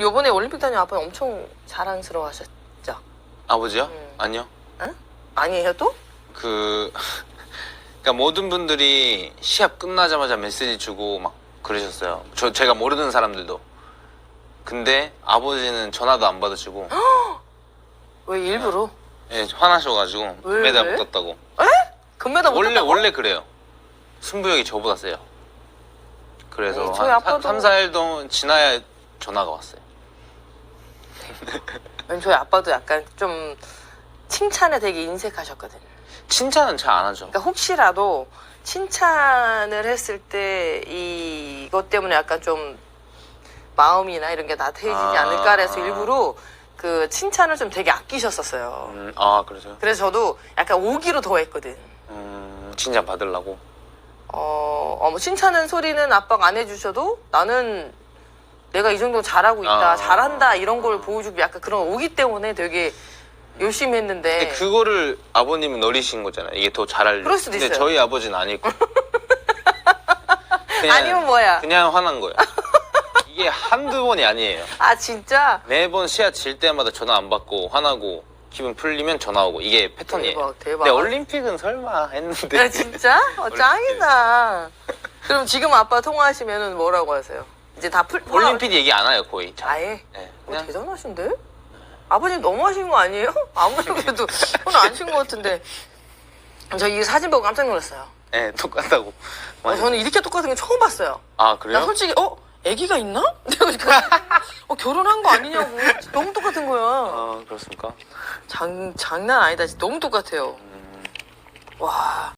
요번에 올림픽 다녀 아빠 엄청 자랑스러워 하셨죠? 아버지요? 음. 아니요. 아니에요 또? 그 그러니까 모든 분들이 시합 끝나자마자 메시지 주고 막 그러셨어요. 저 제가 모르는 사람들도. 근데 아버지는 전화도 안 받으시고 왜 일부러? 예, 화나셔가지고 왜, 메달 왜? 못 땄다고. 금메달 못 원래 땄다고? 원래 그래요. 승부욕이 저보다 세요. 그래서 아니, 저희 한 아빠도- 3, 4일 동안 지나야 전화가 왔어요. 왜냐면 저희 아빠도 약간 좀 칭찬에 되게 인색하셨거든요. 칭찬은 잘 안 하죠. 그러니까 혹시라도 칭찬을 했을 때 이것 때문에 약간 좀 마음이나 이런 게 나태해지지 아. 않을까 해서 일부러 그 칭찬을 좀 되게 아끼셨었어요. 음, 아 그러세요? 그래서 저도 약간 오기로 더 했거든. 음, 칭찬 받으려고. 어, 어, 뭐 칭찬은 소리는 아빠가 안 해주셔도 나는 내가 이 정도 잘하고 있다, 아. 잘한다 이런 걸 보여주고 약간 그런 오기 때문에 되게 열심히 했는데 근데 그거를 아버님은 노리신 거잖아요. 이게 더 잘하려. 그럴 수도 근데 있어요. 저희 아버지는 아니고. 그냥, 아니면 뭐야? 그냥 화난 거예요. 이게 한두 번이 아니에요. 아 진짜 매번 시합 질 때마다 전화 안 받고 화나고 기분 풀리면 전화 오고 이게 패턴이에요. 대박 대박. 근데 올림픽은 설마 했는데. 야, 진짜? 어, 짱이다. 그럼 지금 아빠 통화하시면 뭐라고 하세요? 이제 다 풀. 올림픽 얘기 안 해요 거의. 잘. 아예. 네, 어, 그냥 대단하신데? 아버님 너무 하신 거 아니에요? 아무리 그래도 손을 안친것 같은데. 저 이 사진 보고 깜짝 놀랐어요. 네, 똑같다고. 어, 저는 이렇게 똑같은 거 처음 봤어요. 아나 그래요? 솔직히 어 아기가 있나? 내가 지금 어 결혼한 거 아니냐고 너무 똑같은 거야. 아 그렇습니까? 장 장난 아니다. 진짜 너무 똑같아요. 음, 와